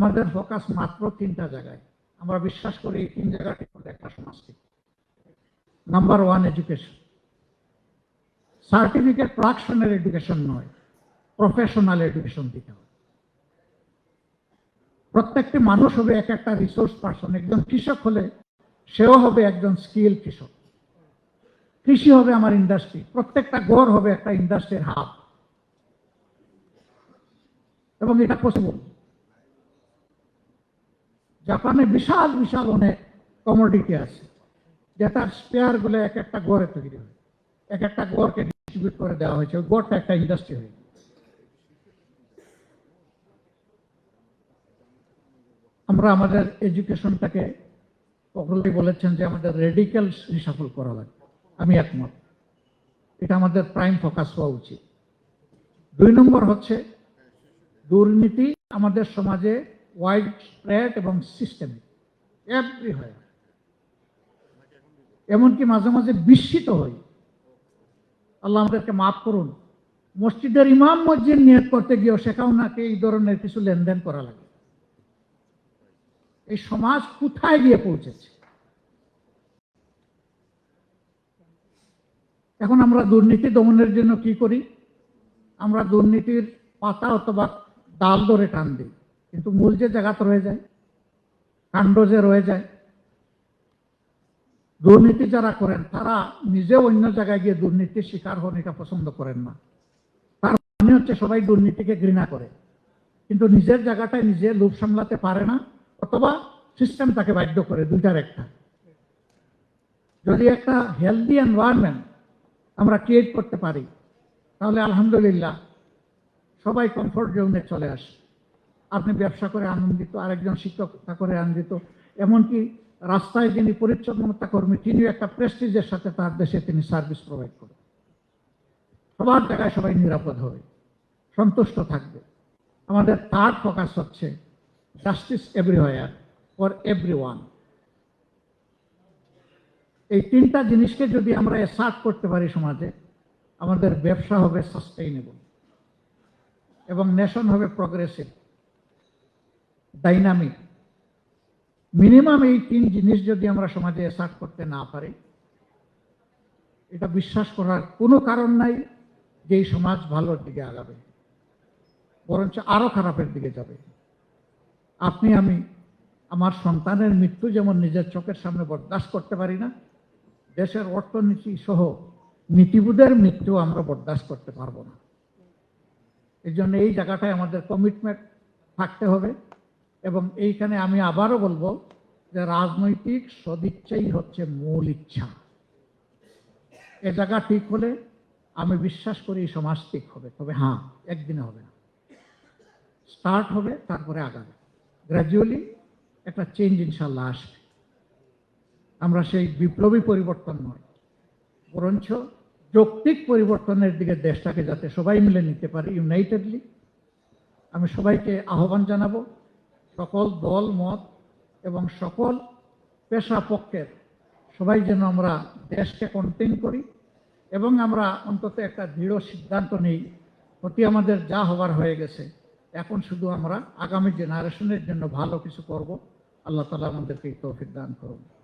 আমাদের ফোকাস মাত্র তিনটা জায়গায়। আমরা বিশ্বাস করি এই তিন জায়গাটি হলো একটা সমাজকে নাম্বার ওয়ান এডুকেশন সার্টিফিকেট প্রোডাকশনের এডুকেশন নয় প্রফেশনাল এডুকেশন দিতে হবে। প্রত্যেকটি মানুষ হবে এক একটা রিসোর্স পার্সন একজন কৃষক হলে সেও হবে একজন স্কিল কৃষক। কৃষি হবে আমার ইন্ডাস্ট্রি প্রত্যেকটা গড় হবে একটা ইন্ডাস্ট্রির হাব এবং এটা পসিবল জাপানে বিশাল বিশাল অনেক কমোডিটি আছে যেটার স্পেয়ারগুলো এক একটা গড়ে তৈরি হয়। এক একটা গড়কে ডিস্ট্রিবিউট করে দেওয়া হয়েছে, ওই গড়টা একটা ইন্ডাস্ট্রি হয়ে আমরা আমাদের এডুকেশনটাকে সকলেই বলেছেন যে আমাদের রেডিক্যাল রিসাফল করা লাগবে। আমি একমত। এটা আমাদের প্রাইম ফোকাস হওয়া উচিত। দুই নম্বর হচ্ছে, দুর্নীতি আমাদের সমাজে ওয়াইড স্প্রেড এবং সিস্টেমিক এভরিহয়ার এমনকি মাঝে মাঝে বিস্মিত হই। আল্লাহ আমাদেরকে মাফ করুন। মসজিদের ইমাম মসজিদ নিয়োগ করতে গিয়েও সেখানেও নাকি এই ধরনের কিছু লেনদেন করা লাগে। এই সমাজ কোথায় গিয়ে পৌঁছেছে? এখন আমরা দুর্নীতি দমনের জন্য কি করি? আমরা দুর্নীতির পাতা অথবা ডাল ধরে টান দিই। কিন্তু মূল যে জায়গাতে রয়ে যায়, কাণ্ড যে রয়ে যায়, দুর্নীতি যারা করেন, তারা নিজে অন্য জায়গায় গিয়ে দুর্নীতির শিকার হন এটা পছন্দ করেন না। তার মানে হচ্ছে সবাই দুর্নীতিকে ঘৃণা করে। কিন্তু নিজের জায়গাটায় নিজে লোভ সামলাতে পারে না, অথবা সিস্টেম তাকে বাধ্য করে, দুইটার একটা। যদি একটা হেলদি এনভায়রনমেন্ট আমরা ক্রিয়েট করতে পারি, তাহলে আলহামদুলিল্লাহ সবাই কমফোর্ট জোনে চলে আসে আপনি ব্যবসা করে আনন্দিত, আরেকজন শিক্ষকতা করে আনন্দিত। এমনকি রাস্তায় যিনি পরিচ্ছন্নতা কর্মী, তিনিও একটা প্রেস্টিজের সাথে তার দেশে তিনি সার্ভিস প্রোভাইড করেন। সবার জায়গায় সবাই নিরাপদ হবে, সন্তুষ্ট থাকবে। আমাদের থার্ড ফোকাস হচ্ছে justice everywhere for every one এই তিনটা জিনিসকে যদি আমরা এসার্ট করতে পারি সমাজে, আমাদের ব্যবসা হবে সাস্টেইনেবল এবং নেশন হবে প্রগ্রেসিভ ডাইনামিক। মিনিমাম এই তিন জিনিস যদি আমরা সমাজে এসার্ট করতে না পারি, এটা বিশ্বাস করার কোনো কারণ নাই যে এই সমাজ ভালোর দিকে আগাবে, বরঞ্চ আরও খারাপের দিকে যাবে। আপনি, আমি, আমার সন্তানের মৃত্যু যেমন নিজের চোখের সামনে বরদাস্ত করতে পারি না, দেশের অর্থনীতি সহ নীতিবোধের মৃত্যু আমরা বরদাস্ত করতে পারব না। এই জন্য এই জায়গাটায় আমাদের কমিটমেন্ট থাকতে হবে। এবং এইখানে আমি আবারও বলব যে রাজনৈতিক সদিচ্ছাই হচ্ছে মূল ইচ্ছা। এ জায়গা ঠিক হলে আমি বিশ্বাস করি সমাজ ঠিক হবে, তবে হ্যাঁ একদিনে হবে না। স্টার্ট হবে, তারপরে আগাবে। গ্র্যাজুয়ালি একটা চেঞ্জ ইনশাল্লাহ আসবে। আমরা সেই বিপ্লবী পরিবর্তন নয়, বরঞ্চ যৌক্তিক পরিবর্তনের দিকে দেশটাকে যাতে সবাই মিলে নিতে পারে ইউনাইটেডলি আমি সবাইকে আহ্বান জানাব সকল দল, মত এবং সকল পেশা পক্ষের সবাই যেন আমরা দেশকে কন্টেন করি এবং আমরা অন্তত একটা দৃঢ় সিদ্ধান্ত নিই প্রতি আমাদের যা হবার হয়ে গেছে। এখন শুধু আমরা আগামী জেনারেশনের জন্য ভালো কিছু করব। আল্লাহ তালা আমাদেরকে তৌফিক দান করুন